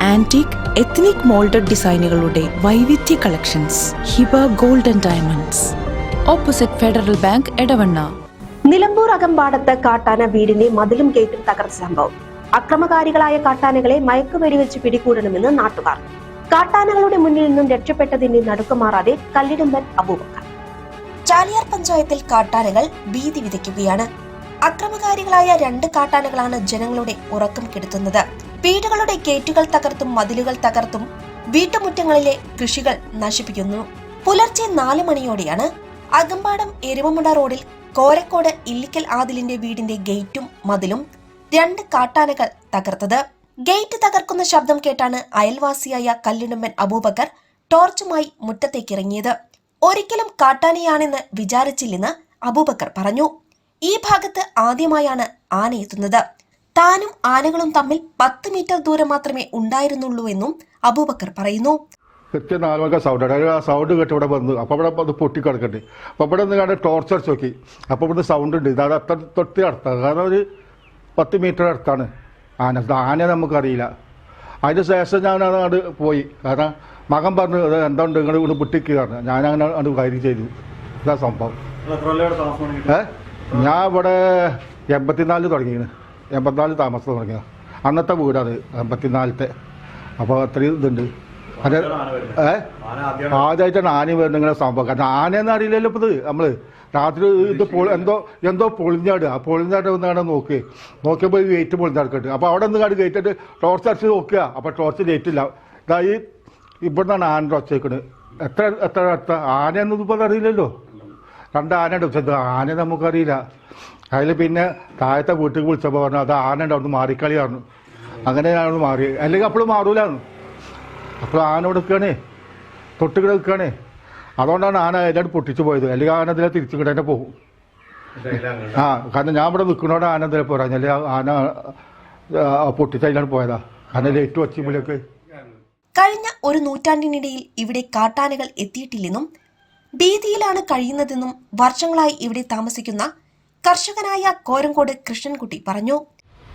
Antique ethnic moulded ഡിസൈനുകളുടെ വൈവിധ്യ collections Hiba golden diamonds opposite Federal Bank Edavanna. Nilambur അകമ്പാടത്ത് കാട്ടാന വീടിന്റെ മതിലും ഗേറ്റും തകർത്ത സംഭവം. അക്രമകാരികളായ കാട്ടാനകളെ മയക്കുവെടിവെച്ച് പിടികൂടണമെന്ന് നാട്ടുകാർ. കാട്ടാനകളുടെ മുന്നിൽ നിന്നും രക്ഷപ്പെട്ടതിന്റെ നടുക്കുമാറാതെ കല്ലിടുമ്പൻ അബൂബക്കർ. ചാലിയാർ പഞ്ചായത്തിൽ കാട്ടാനകൾ ഭീതി വിതയ്ക്കുകയാണ്. അക്രമകാരികളായ രണ്ട് കാട്ടാനകളാണ് ജനങ്ങളുടെ ഉറക്കം കെടുത്തുന്നത്. വീടുകളുടെ ഗേറ്റുകൾ തകർത്തും മതിലുകൾ തകർത്തും വീട്ടുമുറ്റങ്ങളിലെ കൃഷികൾ നശിപ്പിക്കുന്നു. പുലർച്ചെ നാല് മണിയോടെയാണ് അകമ്പാടം എരുമമുട റോഡിൽ കോരക്കോട് ഇല്ലിക്കൽ ആദിലിന്റെ വീടിന്റെ ഗേറ്റും മതിലും രണ്ട് കാട്ടാനകൾ തകർത്തത്. ഗേറ്റ് തകർക്കുന്ന ശബ്ദം കേട്ടാണ് അയൽവാസിയായ കല്ലിടുമ്പൻ അബൂബക്കർ ടോർച്ചുമായി മുറ്റത്തേക്ക് ഇറങ്ങിയത് ഒരിക്കലും കാട്ടാനയാണെന്ന് വിചാരിച്ചില്ലെന്ന് അബൂബക്കർ പറഞ്ഞു. ഈ ഭാഗത്ത് ആദ്യമായാണ് ആന എത്തുന്നത്. താനും ആനകളും തമ്മിൽ പത്ത് മീറ്റർ ദൂരം മാത്രമേ ഉണ്ടായിരുന്നുള്ളൂ എന്നും അബൂബക്കർ പറയുന്നു. കൃത്യം നാല് മണിക്ക് സൗണ്ട് ആ സൗണ്ട് കേട്ട് ഇവിടെ വന്നു അപ്പോൾ ഇവിടെ അത് പൊട്ടി കിടക്കണ്ട് അപ്പോൾ ഇവിടെ നിന്ന് കണ്ട് ടോർച്ച് അടിച്ച് നോക്കി. അപ്പോൾ ഇവിടുന്ന് സൗണ്ട് ഉണ്ട്. ഇത് അത് അത്ര തൊട്ട് അടുത്താണ്. കാരണം ഒരു പത്ത് മീറ്റർ അടുത്താണ് ആന. ആന നമുക്കറിയില്ല. അതിന് ശേഷം ഞാൻ അത് പോയി. കാരണം മകൻ പറഞ്ഞു അത് എന്താ ഉണ്ട് നിങ്ങൾ ഇവിടെ പൊട്ടിക്ക് പറഞ്ഞു. ഞാൻ അങ്ങനെ അത് കാര്യം ചെയ്തു. ഇതാ സംഭവം. ഏ? ഞാൻ ഇവിടെ എൺപത്തിനാലിൽ തുടങ്ങിയത് എൺപത്തിനാല് താമസം തുടങ്ങിയത്. അന്നത്തെ വീടാണ് എൺപത്തിനാലത്തെ അപ്പോൾ അത്രയും ഇതുണ്ട്. അത് ഏ? ആദ്യമായിട്ടാണ് ആന വരുന്ന ഇങ്ങനെ സംഭവം. കാരണം ആനയെന്ന് അറിയില്ലല്ലോ ഇപ്പോൾ ഇത് നമ്മൾ രാത്രി ഇത് എന്തോ എന്തോ പൊളിഞ്ഞാടുക ആ പൊളിഞ്ഞാട് ഒന്നാണ് നോക്കി. നോക്കിയപ്പോൾ ഈ ഗേറ്റ് പൊളിഞ്ഞാടുക്കട്ട് അപ്പോൾ അവിടെ നിന്ന് കാട് ഗേറ്റിട്ട് ടോർച്ച് അടിച്ച് നോക്കുക. അപ്പോൾ ടോർച്ച് ഗേറ്റില്ല ഇതായി ഇതാ ഈ ഇവിടുന്നാണ് ആന വയ്ക്കുന്നത് എത്ര എത്ര എത്ര ആനയൊന്നും ഇപ്പോൾ അറിയില്ലല്ലോ. രണ്ട് ആനയുണ്ട്. പക്ഷെ ആന നമുക്കറിയില്ല അതിൽ പിന്നെ താഴത്തെ വീട്ടിൽ വിളിച്ചപ്പോൾ പറഞ്ഞു അത് ആന ഉണ്ട് അവിടുന്ന് മാറിക്കളി പറഞ്ഞു. അങ്ങനെ ഞാൻ അവിടെ മാറി. അല്ലെങ്കിൽ അപ്പോഴും മാറൂലായിരുന്നു. അപ്പോൾ ആന ഇവിടെ തൊട്ട് കിടക്കുകയാണേ അതുകൊണ്ടാണ് ആന എല്ലാവരും പൊട്ടിച്ചു പോയത്. അല്ലെങ്കിൽ ആന ഇതിലെ തിരിച്ചു കിട തന്നെ പോകും. ആ കാരണം ഞാൻ ഇവിടെ നിൽക്കുന്നതോടെ ആന ഇതിലെ പോരാ. അല്ലെങ്കിൽ ആന പൊട്ടിച്ച് അതിലാണ് പോയതാ. കാരണം ലേറ്റ് വച്ചുമ്പോഴേക്ക് കഴിഞ്ഞ ഒരു നൂറ്റാണ്ടിനിടയിൽ ഇവിടെ കാട്ടാനകൾ എത്തിയിട്ടില്ലെന്നും ഭീതിയിലാണ് കഴിയുന്നതെന്നും വർഷങ്ങളായി ഇവിടെ താമസിക്കുന്ന കർഷകനായ കോരങ്കോട് കൃഷ്ണൻകുട്ടി പറഞ്ഞു.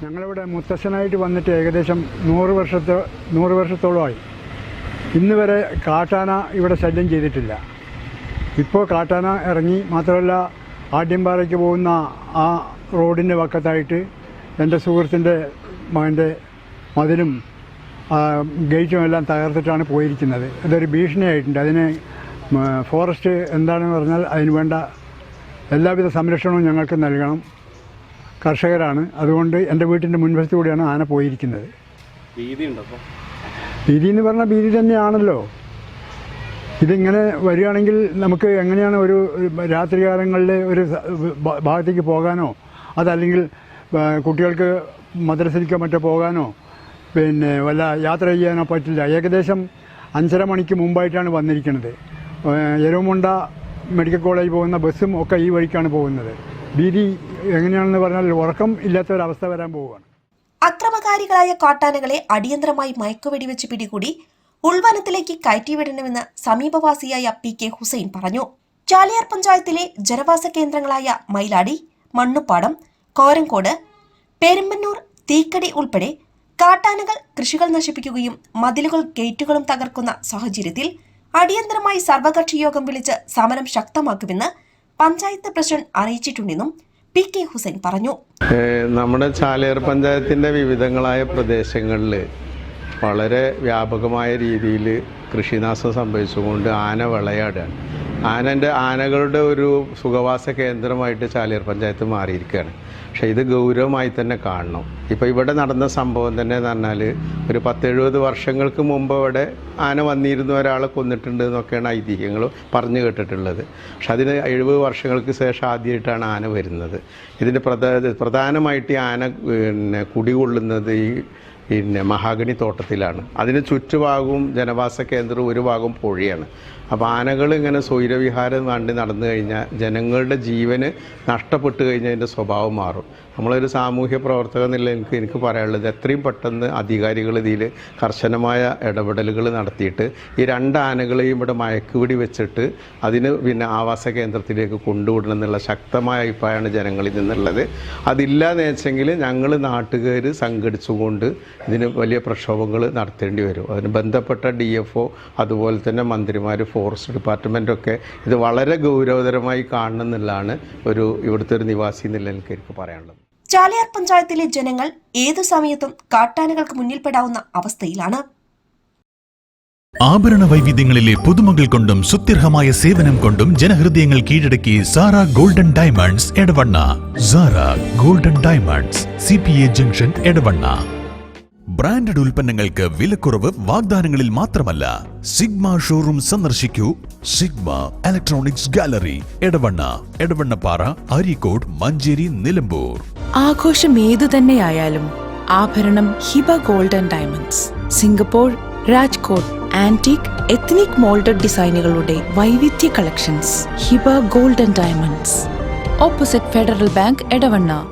ഞങ്ങളിവിടെ മുത്തശ്ശനായിട്ട് വന്നിട്ട് ഏകദേശം നൂറ് വർഷത്തെ നൂറ് വർഷത്തോളമായി. ഇന്ന് വരെ കാട്ടാന ഇവിടെ ശല്യം ചെയ്തിട്ടില്ല. ഇപ്പോൾ കാട്ടാന ഇറങ്ങി മാത്രമല്ല ആദ്യംപാറയ്ക്ക് പോകുന്ന ആ റോഡിന്റെ വക്കത്തായിട്ട് എന്റെ സുഹൃത്തിന്റെ മകന്റെ മതിലും ഗേറ്റും എല്ലാം തകർത്തിട്ടാണ് പോയിരിക്കുന്നത്. ഇതൊരു ഭീഷണിയായിട്ടുണ്ട്. അതിന് ഫോറസ്റ്റ് എന്താണെന്ന് പറഞ്ഞാൽ അതിന് വേണ്ട എല്ലാവിധ സംരക്ഷണവും ഞങ്ങൾക്ക് നൽകണം. കർഷകരാണ്. അതുകൊണ്ട് എന്റെ വീട്ടിന്റെ മുൻവശത്തു കൂടിയാണ് ആന പോയിരിക്കുന്നത്. ഭീതി എന്ന് പറഞ്ഞാൽ ഭീതി തന്നെയാണല്ലോ. ഇതിങ്ങനെ വരികയാണെങ്കിൽ നമുക്ക് എങ്ങനെയാണ് ഒരു രാത്രികാലങ്ങളിൽ ഒരു ഭാഗത്തേക്ക് പോകാനോ? അതല്ലെങ്കിൽ കുട്ടികൾക്ക് മദ്രസയിലേക്കോ മറ്റോ പോകാനോ? പിന്നെ വല്ല യാത്ര ചെയ്യാനോ പറ്റില്ല. ഏകദേശം അഞ്ചര മണിക്ക് മുമ്പായിട്ടാണ് വന്നിരിക്കുന്നത്. എരവുമുണ്ട മെഡിക്കൽ കോളേജ് പോകുന്ന ബസ്സും ഒക്കെ ഈ വഴിക്കാണ് പോകുന്നത്. ഭീതി എങ്ങനെയാണെന്ന് പറഞ്ഞാൽ ഉറക്കം ഇല്ലാത്ത ഒരവസ്ഥ വരാൻ പോവുകയാണ്. അക്രമകാരികളായ കാട്ടാനകളെ അടിയന്തരമായി മയക്കുവെടിവെച്ച് പിടികൂടി ഉൾവനത്തിലേക്ക് കയറ്റിവിടണമെന്ന് സമീപവാസിയായ പി കെ ഹുസൈൻ പറഞ്ഞു. ചാലിയാർ പഞ്ചായത്തിലെ ജനവാസ കേന്ദ്രങ്ങളായ മൈലാടി മണ്ണുപ്പാടം കോരങ്കോട് പെരുമ്പന്നൂർ തീക്കടി ഉൾപ്പെടെ കാട്ടാനകൾ കൃഷികൾ നശിപ്പിക്കുകയും മതിലുകൾ ഗേറ്റുകളും തകർക്കുന്ന സാഹചര്യത്തിൽ അടിയന്തരമായി സർവകക്ഷി യോഗം വിളിച്ച് സമരം ശക്തമാക്കുമെന്ന് പഞ്ചായത്ത് പ്രസിഡന്റ് അറിയിച്ചിട്ടുണ്ടെന്നും പി കെ ഹുസൈൻ പറഞ്ഞു. നമ്മുടെ ചാലേർ പഞ്ചായത്തിന്റെ വിവിധങ്ങളായ പ്രദേശങ്ങളിൽ വളരെ വ്യാപകമായ രീതിയിൽ കൃഷിനാശം സംഭവിച്ചുകൊണ്ട് ആന വിളയാടുകയാണ്. ആനന്റെ ആനകളുടെ ഒരു സുഖവാസ കേന്ദ്രമായിട്ട് ചാലിയർ പഞ്ചായത്ത് മാറിയിരിക്കുകയാണ്. പക്ഷേ ഇത് ഗൗരവമായി തന്നെ കാണണം. ഇപ്പോൾ ഇവിടെ നടന്ന സംഭവം തന്നെ എന്ന് പറഞ്ഞാൽ ഒരു പത്തെഴുപത് വർഷങ്ങൾക്ക് മുമ്പ് ഇവിടെ ആന വന്നിരുന്ന ഒരാളെ കൊന്നിട്ടുണ്ട് എന്നൊക്കെയാണ് ഐതിഹ്യങ്ങൾ പറഞ്ഞു കേട്ടിട്ടുള്ളത്. പക്ഷെ അതിന് എഴുപത് വർഷങ്ങൾക്ക് ശേഷം ആദ്യമായിട്ടാണ് ആന വരുന്നത്. ഇതിന്റെ പ്രധാ പ്രധാനമായിട്ട് ഈ ആന പിന്നെ കുടികൊള്ളുന്നത് ഈ പിന്നെ മഹാഗണി തോട്ടത്തിലാണ്. അതിന് ചുറ്റുഭാഗവും ജനവാസ കേന്ദ്രവും ഒരു ഭാഗം പുഴയാണ്. അപ്പോൾ ആനകൾ ഇങ്ങനെ സ്വൈരവിഹാരം കണ്ട് നടന്നു കഴിഞ്ഞാൽ ജനങ്ങളുടെ ജീവന് നഷ്ടപ്പെട്ടു കഴിഞ്ഞാൽ അതിന്റെ സ്വഭാവം മാറും. നമ്മളൊരു സാമൂഹ്യ പ്രവർത്തക എന്നുള്ള എനിക്ക് എനിക്ക് പറയാനുള്ളത്. എത്രയും പെട്ടെന്ന് അധികാരികൾ ഇതിൽ കർശനമായ ഇടപെടലുകൾ നടത്തിയിട്ട് ഈ രണ്ട് ആനകളെയും ഇവിടെ മയക്കുപിടി വെച്ചിട്ട് അതിന് പിന്നെ ആവാസ കേന്ദ്രത്തിലേക്ക് കൊണ്ടുവിടണം എന്നുള്ള ശക്തമായ അഭിപ്രായമാണ് ജനങ്ങളിൽ നിന്നുള്ളത്. അതില്ലാന്ന് വെച്ചെങ്കിൽ ഞങ്ങൾ നാട്ടുകാർ സംഘടിച്ചുകൊണ്ട് ഇതിന് വലിയ പ്രക്ഷോഭങ്ങൾ നടത്തേണ്ടി വരും. അതിന് ബന്ധപ്പെട്ട ഡി എഫ് ഒ അതുപോലെ തന്നെ മന്ത്രിമാർ ഫോറസ്റ്റ് ഡിപ്പാർട്ട്മെന്റൊക്കെ ഇത് വളരെ ഗൗരവതരമായി കാണണം എന്നുള്ളതാണ് ഒരു ഇവിടുത്തെ ഒരു നിവാസി എന്നുള്ള എനിക്ക് എനിക്ക് പറയാനുള്ളത്. ചാലിയാർ പഞ്ചായത്തിലെ ജനങ്ങൾ ഏതു സമയത്തും കാട്ടാനകൾക്ക് മുന്നിൽപ്പെടാവുന്ന അവസ്ഥയിലാണ്. ആഭരണ വൈവിധ്യങ്ങളിലെ പുതുമകൾ കൊണ്ടും സുത്യർഹമായ സേവനം കൊണ്ടും ജനഹൃദയങ്ങൾ കീഴടക്കി Sara golden diamonds Edavanna. Sara golden diamonds C P A junction Edavanna. Branded ഉൽപ്പന്നങ്ങൾക്ക് വിലക്കുറവ് വാഗ്ദാനങ്ങളിൽ മാത്രമല്ല സിഗ്മ ഷോറൂം സന്ദർശിക്കൂ. Sigma electronics gallery Edavanna. Edavannappara Areekode Manjeri Nilambur. ആഘോഷം ഏതു തന്നെയായാലും ആഭരണം Hiba golden diamonds. Singapore Rajkot antique ethnic moulded ഡിസൈനുകളുടെ വൈവിധ്യ collections. Hiba golden diamonds. Opposite Federal Bank Edavanna.